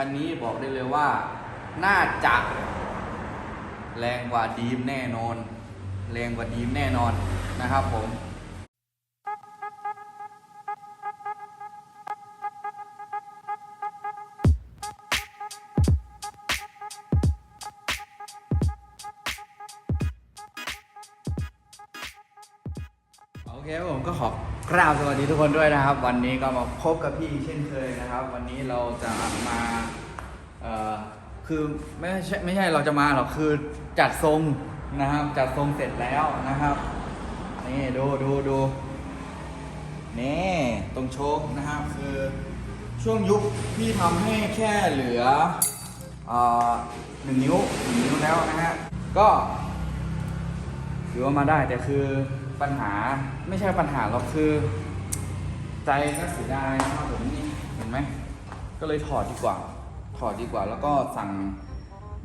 คันนี้บอกได้เลยว่า น่าจะ แรงกว่าดีมแน่นอน แรงกว่าดีมแน่นอนนะครับผม อเคผมก็ขอกราบสวัสดีทุกคนด้วยนะครับ วันนี้ก็มาพบกับพี่เช่นเคยนะครับ วันนี้เราจะมาเอ่อคือไม่ใช่ไม่ใช่เราจะมาหรอกคือจัดทรงนะครับ จัดทรงเสร็จแล้วนะครับนี่ดูดูดูนี่ตรงโชคนะครับคือช่วงยุคพี่ทำให้แค่เหลือเอ่อหนึ่งนิ้วหนึ่งนิ้วแล้วนะฮะก็ถือว่ามาได้แต่คือ ปัญหาไม่ใช่ปัญหาหรอกคือ ใจก็เสียดายนะครับผมนี่เห็นไหมก็เลยถอดดีกว่า ถอดดีกว่า แล้วก็สั่ง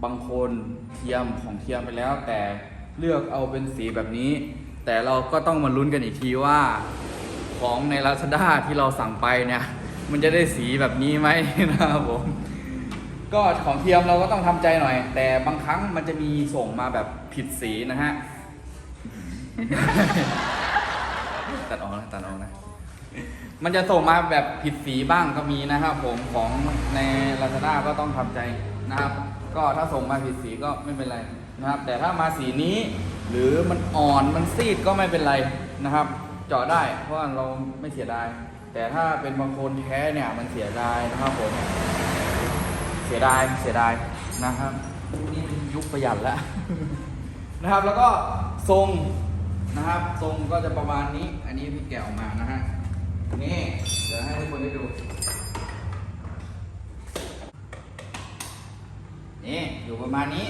บางคนเทียมของเทียมไปแล้ว แต่เลือกเอาเป็นสีแบบนี้ แต่เราก็ต้องมาลุ้นกันอีกทีว่าของใน Lazada ที่เราสั่งไปเนี่ย มันจะได้สีแบบนี้ไหมนะครับผมก็ของเทียมเราก็ต้องทำใจหน่อย แต่บางครั้งมันจะมีส่งมาแบบผิดสีนะฮะ ตัดออกนะตัดออกนะ มันจะส่งมาแบบผิดสีบ้างก็มีนะครับผมของใน Lazada ก็ต้องทำใจนะครับ ก็ถ้าส่งมาผิดสีก็ไม่เป็นไรนะครับ แต่ถ้ามาสีนี้ หรือมันอ่อนมันซีดก็ไม่เป็นไรนะครับ เจาะได้เพราะเราไม่เสียดาย แต่ถ้าเป็นบางคนแท้เนี่ยมันเสียดายนะครับผม เสียดายเสียดายนะครับนี่เป็นยุคประหยัดแล้ว นะครับแล้วก็ทรง นะครับ ทรงก็จะประมาณนี้ อันนี้พี่แกะออกมานะฮะ นี่ เดี๋ยวให้ทุกคนได้ดู นี่ อยู่ประมาณนี้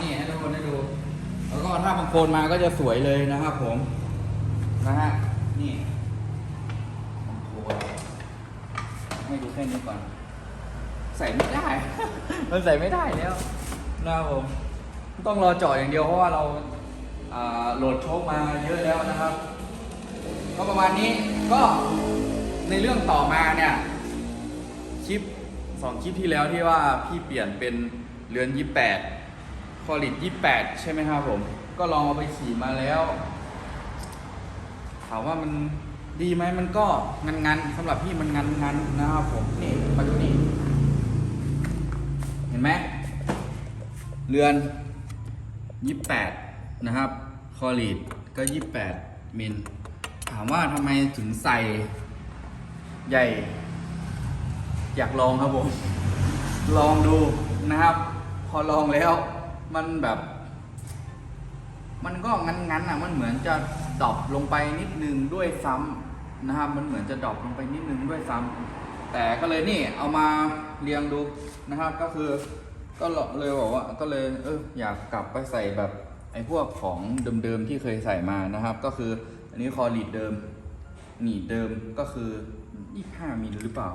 นี่ให้ทุกคนได้ดู แล้วก็ถ้าบางคนมาก็จะสวยเลยนะครับผม นะฮะ นี่บางคนให้ดูแค่นี้ก่อน ใส่ไม่ได้ มันใส่ไม่ได้แล้วนะครับผม ต้องรอจาะอย่างเดียวเพราะว่าเรา โหลดโชคมาเยอะแล้วนะครับ ก็ประมาณนี้ก็ในเรื่องต่อมาเนี่ยคลิปสองคลิปที่แล้วที่ว่าพี่เปลี่ยนเป็นเรือน 28 คอลิด28 ใช่ไหมครับผม ก็ลองเอาไปขี่มาแล้วถามว่ามันดีไหมมันก็งันงันสำหรับพี่มันงันงันนะครับผมนี่มาดูนี่เห็นไหมเรือน 28 นะครับคอลีดก็ 28 มิล ถามว่าทำไมถึงใส่ใหญ่ อยากลองครับผม ลองดูนะครับ พอลองแล้วมันแบบ มันก็งั้นๆอะมันเหมือนจะดรอปลงไปนิดนึงด้วยซ้ำนะครับ มันเหมือนจะดรอปลงไปนิดนึงด้วยซ้ำแต่ก็เลยนี่เอามาเรียงดูนะครับ ก็คือก็เลยบอกว่าก็เลยเอออยากกลับไปใส่แบบ ไอ้พวกของเดิมๆที่เคยใส่มานะครับ ก็คืออันนี้คอลีดเดิมหนีเดิมก็คือ 25มิลหรือเปล่า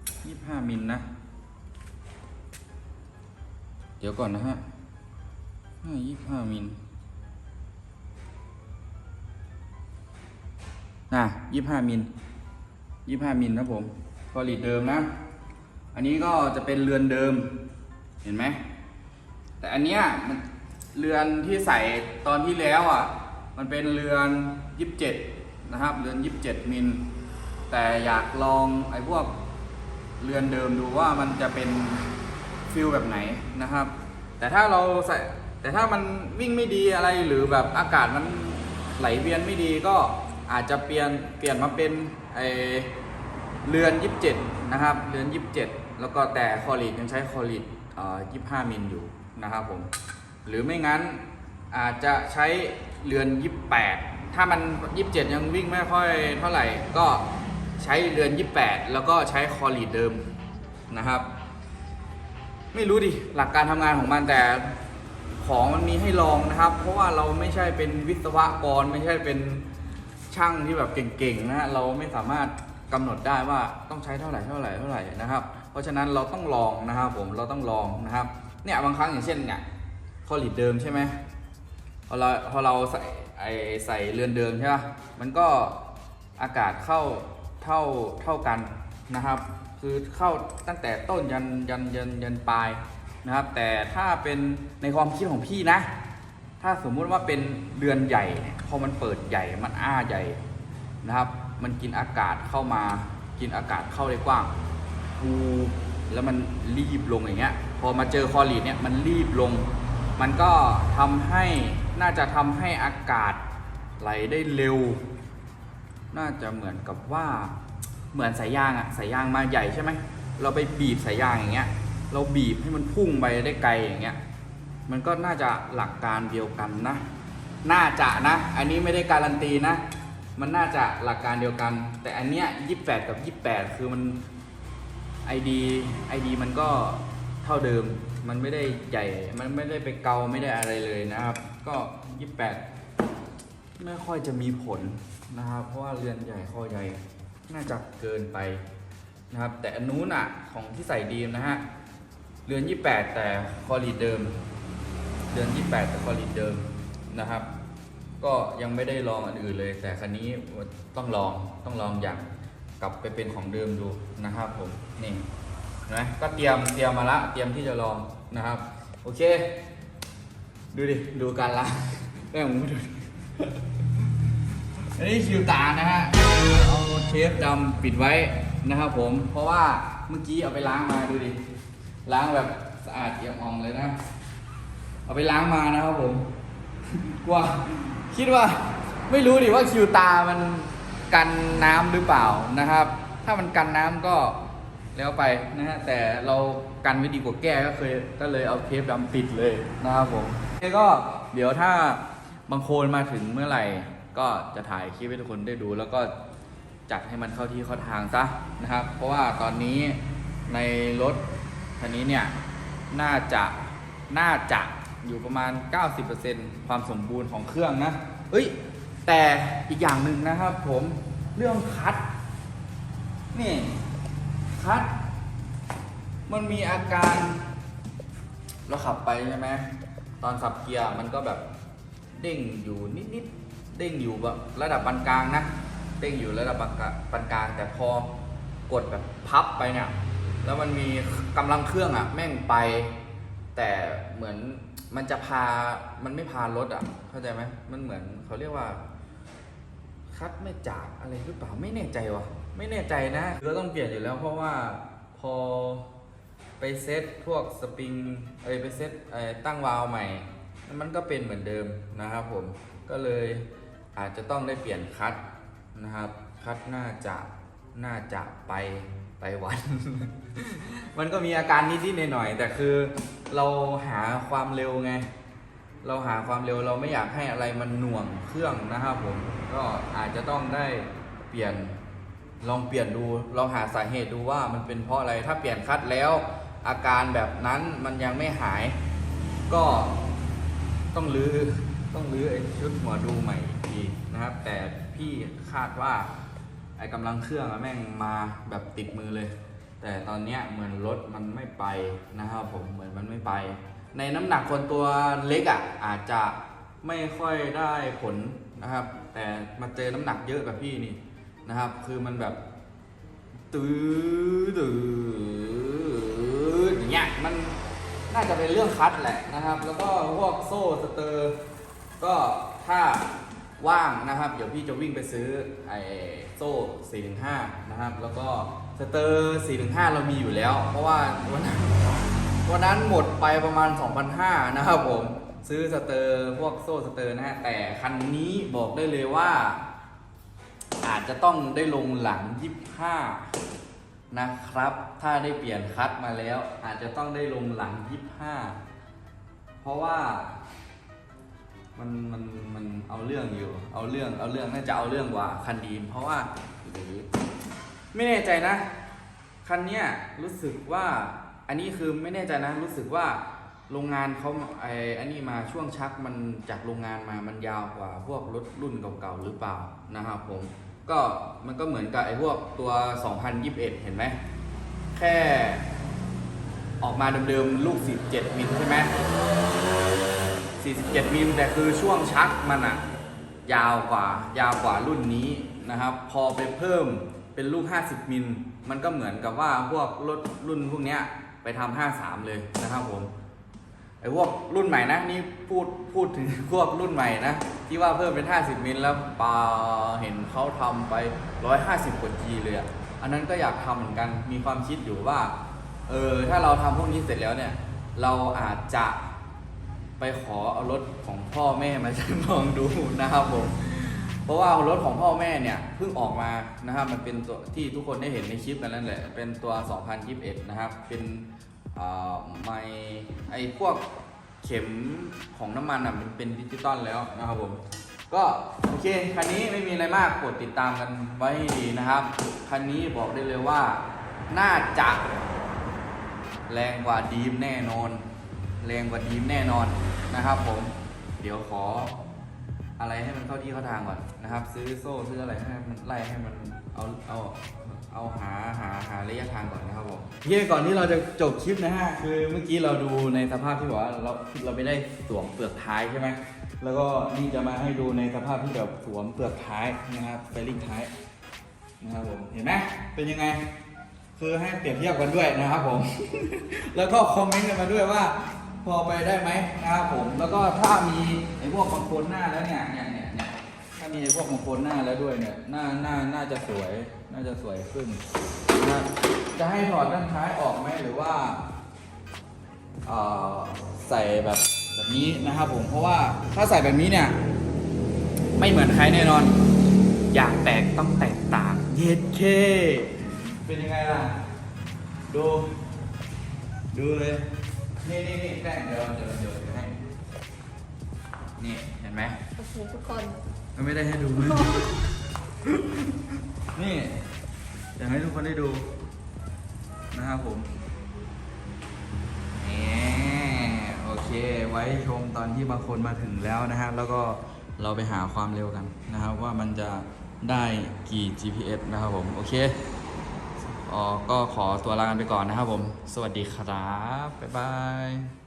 25มิลนะ เดี๋ยวก่อนนะฮะยี่ห้ามิลน่ะยี่ห้ามิลยี่ห้ามิลนะผมผลิตเดิมนะ อันนี้ก็จะเป็นเรือนเดิม เห็นไหม แต่อันเนี้ยมัน เรือนที่ใส่ตอนที่แล้วอะ มันเป็นเรือนยี่สิบเจ็ดนะครับ เรือนยี่สิบเจ็ดมิล แต่อยากลองไอ้พวกเรือนเดิมดูว่ามันจะเป็นฟิลแบบไหนนะครับ แต่ถ้าเราใส่แต่ถ้ามันวิ่งไม่ดีอะไรหรือแบบอากาศมันไหลเวียนไม่ดีก็อาจจะเปลี่ยนเปลี่ยนมาเป็นไอเรือน 27 นะครับ เรือน 27 แล้วก็แต่คอลีดยังใช้คอลีดเอ่อ25 มิลอยู่นะครับผม หรือไม่งั้นอาจจะใช้เรือน 28 ถ้ามัน 27 ยังวิ่งไม่ค่อยเท่าไหร่ก็ใช้เรือน 28 แล้วก็ใช้คอลีดเดิมนะครับ ไม่รู้ดิหลักการทำงานของมันแต่ของมันมีให้ลองนะครับ เพราะว่าเราไม่ใช่เป็นวิศวกรไม่ใช่เป็นช่างที่แบบเก่งๆนะฮะเราไม่สามารถกำหนดได้ว่าต้องใช้เท่าไหร่เท่าไหร่เท่าไหร่นะครับ เพราะฉะนั้นเราต้องลองนะครับผมเราต้องลองนะครับเนี่ยบางครั้งอย่างเช่นเนี่ย คอลิดเดิมใช่ไหมพอเราพอเราใส่ไอใส่เรือนเดิมใช่ปะมันก็อากาศเข้าเท่าเท่ากันนะครับ คือเข้าตั้งแต่ต้นยันยันยันยันปลายนะครับ แต่ถ้าเป็นในความคิดของพี่นะ ถ้าสมมุติว่าเป็นเรือนใหญ่พอมันเปิดใหญ่มันอ้าใหญ่นะครับ มันกินอากาศเข้ามากินอากาศเข้าได้กว้างฟูแล้วมันรีบลงอย่างเงี้ย พอมาเจอคอรีดเนี่ยมันรีบลง มันก็ทำให้น่าจะทำให้อากาศไหลได้เร็ว น่าจะเหมือนกับว่าเหมือนสายยางอะสายยางมาใหญ่ใช่ไหมเราไปบีบสายยางอย่างเงี้ย เราบีบให้มันพุ่งไปได้ไกลอย่างเงี้ย มันก็น่าจะหลักการเดียวกันนะ น่าจะนะ อันนี้ไม่ได้การันตีนะ มันน่าจะหลักการเดียวกัน แต่อันเนี้ยยี่แปดกับยี่แปดคือมันไอดีไอดีมันก็เท่าเดิม มันไม่ได้ใหญ่ มันไม่ได้ไปเกาไม่ได้อะไรเลยนะครับ ก็ยี่แปดไม่ค่อยจะมีผลนะครับ เพราะว่าเรือนใหญ่ข้อใหญ่น่าจะเกินไปนะครับ แต่อันนู้นอะของที่ใส่ดีมนะฮะเรือน 28 แต่คอรีดเดิม เรือน 28 แต่คอรีดเดิมนะครับ ก็ยังไม่ได้ลองอันอื่นเลย แต่คันนี้ต้องลองต้องลองอย่างกลับไปเป็นของเดิมดูนะครับผมนี่ นไหมก็เตรียมเตรียมมาละเตรียมที่จะลองนะครับ โอเค ดูดิ ดูการละแม่งผมดูดอันนี้คิวตานะฮะเอาเทปดำปิดไว้นะครับผมเพราะว่าเมื่อกี้เอาไปล้างมาดูดิล้างแบบสะอาดเอี่ยมอ่องเลยนะ เอาไปล้างมานะครับผมกลัว่าคิดว่าไม่รู้ดิว่าคิวตามันกันน้ำหรือเปล่านะครับ ถ้ามันกันน้ำก็ แล้วไปนะฮะแต่เรากันไว้ดีกว่าแก้ก็เคยก็เลยเอาเทปดำปิดเลยนะครับผมแล้วก็เดี๋ยวถ้าบางโคนมาถึงเมื่อไหร่ ก็จะถ่ายคลิปให้ทุกคนได้ดู แล้วก็จัดให้มันเข้าที่เข้าทางซะนะครับ เพราะว่าตอนนี้ในรถคันนี้เนี่ยน่าจะน่าจะอยู่ประมาณ 90%ความสมบูรณ์ของเครื่องนะเอ้ยแต่อีกอย่างหนึ่งนะครับผมเรื่องคัดนี่ คัด มันมีอาการเราขับไปใช่ไหมตอนสับเกียร์มันก็แบบเด้งอยู่นิดๆเด้งอยู่แบบระดับปานกลางนะเด้งอยู่ระดับปานกลาง แต่พอกดแบบพับไปเนี่ยแล้วมันมีกำลังเครื่องอะแม่งไป แต่เหมือนมันจะพามันไม่พารถอะเข้าใจไหมมันเหมือนเขาเรียกว่าคัดไม่จากอะไรหรือเปล่าไม่แน่ใจวะ ไม่แน่ใจนะก็ต้องเปลี่ยนอยู่แล้วเพราะว่าพอไปเซตพวกสปริงเอ้ยไปเซตเอ้ยตั้งวาล์วใหม่ มันก็เป็นเหมือนเดิมนะครับผมก็เลยอาจจะต้องได้เปลี่ยนคัดนะครับ คัดน่าจะน่าจะไปไต้หวัน มันก็มีอาการนิดๆหน่อยๆแต่คือเราหาความเร็วไง เราหาความเร็วเราไม่อยากให้อะไรมันหน่วงเครื่องนะครับผมก็อาจจะต้องได้เปลี่ยน ลองเปลี่ยนดู ลองหาสาเหตุดูว่ามันเป็นเพราะอะไร ถ้าเปลี่ยนคัดแล้ว อาการแบบนั้นมันยังไม่หาย ก็ต้องรื้อต้องรื้อไอ้ชุดหัวดูใหม่อีกทีนะครับ แต่พี่คาดว่าไอ้กำลังเครื่องอะแม่งมาแบบติดมือเลย แต่ตอนเนี้ยเหมือนรถมันไม่ไปนะครับผมเหมือนมันไม่ไป ในน้ำหนักคนตัวเล็กอะอาจจะไม่ค่อยได้ผลนะครับ แต่มาเจอน้ำหนักเยอะแบบพี่นี่ นะครับ คือมันแบบตื้อตื้ออย่างเงี้ยมันน่าจะเป็นเรื่องคัดแหละนะครับ แล้วก็พวกโซ่สเตอร์ก็ถ้าว่างนะครับ เดี๋ยวพี่จะวิ่งไปซื้อไอโซ่4-5นะครับ แล้วก็สเตอร์4-5เรามีอยู่แล้ว เพราะว่าวันนั้นวันนั้นหมดไปประมาณ 2,500 นะครับผม ซื้อสเตอร์พวกโซ่สเตอร์นะฮะ แต่คันนี้บอกได้เลยว่า อาจจะต้องได้ลงหลัง25นะครับ ถ้าได้เปลี่ยนคัดมาแล้ว อาจจะต้องได้ลงหลัง25เพราะว่ามันมันมันเอาเรื่องอยู่ เอาเรื่องเอาเรื่องน่าจะเอาเรื่องกว่าคันดีมเพราะว่าหรือไม่แน่ใจนะ คันเนี้ยรู้สึกว่าอันนี้คือไม่แน่ใจนะ รู้สึกว่าโรงงานเขาไออันนี้มาช่วงชักมันจากโรงงานมามันยาวกว่าพวกรถรุ่นเก่าๆหรือเปล่านะครับผม ก็มันก็เหมือนกับไอ้พวกตัว 2021 เห็นไหม แค่ออกมาเดิมๆ ลูก17มิลใช่ไหม 47 มิลแต่คือช่วงชักมันอะยาวกว่ายาวกว่ารุ่นนี้นะครับ พอไปเพิ่มเป็นลูก 50 มิล มันก็เหมือนกับว่าพวกรถรุ่นพวกเนี้ยไปทำห้าสามเลยนะครับผม ไอ้พวกรุ่นใหม่นะนี่พูดพูดถึงพวกรุ่นใหม่นะ ที่ว่าเพิ่มเป็น 50 มิลแล้วปาเห็นเขาทำไป 150 กว่า G เลยอะอันนั้นก็อยากทำเหมือนกันมีความคิดอยู่ว่าเออถ้าเราทำพวกนี้เสร็จแล้วเนี่ย เราอาจจะไปขอเอารถของพ่อแม่มาจำลองดูนะครับผมเพราะว่ารถของพ่อแม่เนี่ยเพิ่งออกมานะครับมันเป็นตัวที่ทุกคนได้เห็นในคลิปกันนั่นแหละเป็นตัว 2021 นะครับ เป็น ไมไอพวกเข็มของน้ำมันอะมันเป็นดิจิตอลแล้วนะครับผม ก็โอเคคันนี้ไม่มีอะไรมากกดติดตามกันไว้ดีนะครับคันนี้บอกได้เลยว่าน่าจะแรงกว่าดีมแน่นอน แรงกว่าดีมแน่นอนนะครับผมเดี๋ยวขออะไรให้มันเข้าที่เข้าทางก่อนนะครับ ซื้อโซ่ซื้ออะไรให้มันไล่ให้มันเอาเอา เอาหาหาหาระยะทางก่อนนะครับผมโอเคก่อนที่เราจะจบคลิปนะฮะคือเมื่อกี้เราดูในสภาพที่บอกว่าเราเราไม่ได้สวมเปลือกท้ายใช่ไหมแล้วก็นี่จะมาให้ดูในสภาพที่แบบสวมเปลือกท้ายนะครับเฟลิงท้ายนะครับผมเห็นไหมเป็นยังไง คือให้เปรียบเทียบกันด้วยนะครับผม แล้วก็คอมเมนต์กันมาด้วยว่าพอไปได้ไหมนะครับผมแล้วก็ถ้ามีไอ้พวกบางโคนหน้าแล้วเนี่ยเนี่ยเนี่ยเนี่ย ถ้ามีพวกบางโคนหน้าแล้วด้วยเนี่ยหน้าหน้าน่าจะสวย น่าจะสวยขึ้นนะจะให้ถอดด้านท้ายออกไหมหรือว่าเอ่อใส่แบบแบบนี้นะครับผมเพราะว่าถ้าใส่แบบนี้เนี่ย ไม่เหมือนใครแน่นอน อยากแตกต้องแตกต่างเย็ดเค เป็นยังไงล่ะ ดู ดูเลย นี่นี่นี่แป้งเดี๋ยวเดี๋ยวเดี๋ยวเดี๋ยวให้นี่ เห็นไหมโอเคทุกคน มันไม่ได้ให้ดูนะนี่อยากให้ทุกคนได้ดู นะครับผมนี่โอเค ไว้ชมตอนที่บางคนมาถึงแล้วนะฮะ แล้วก็เราไปหาความเร็วกันนะครับ ว่ามันจะได้กี่ GPS นะครับผม โอเคอ๋อก็ขอตัวลากันไปก่อนนะครับผม สวัสดีครับ บ๊ายบาย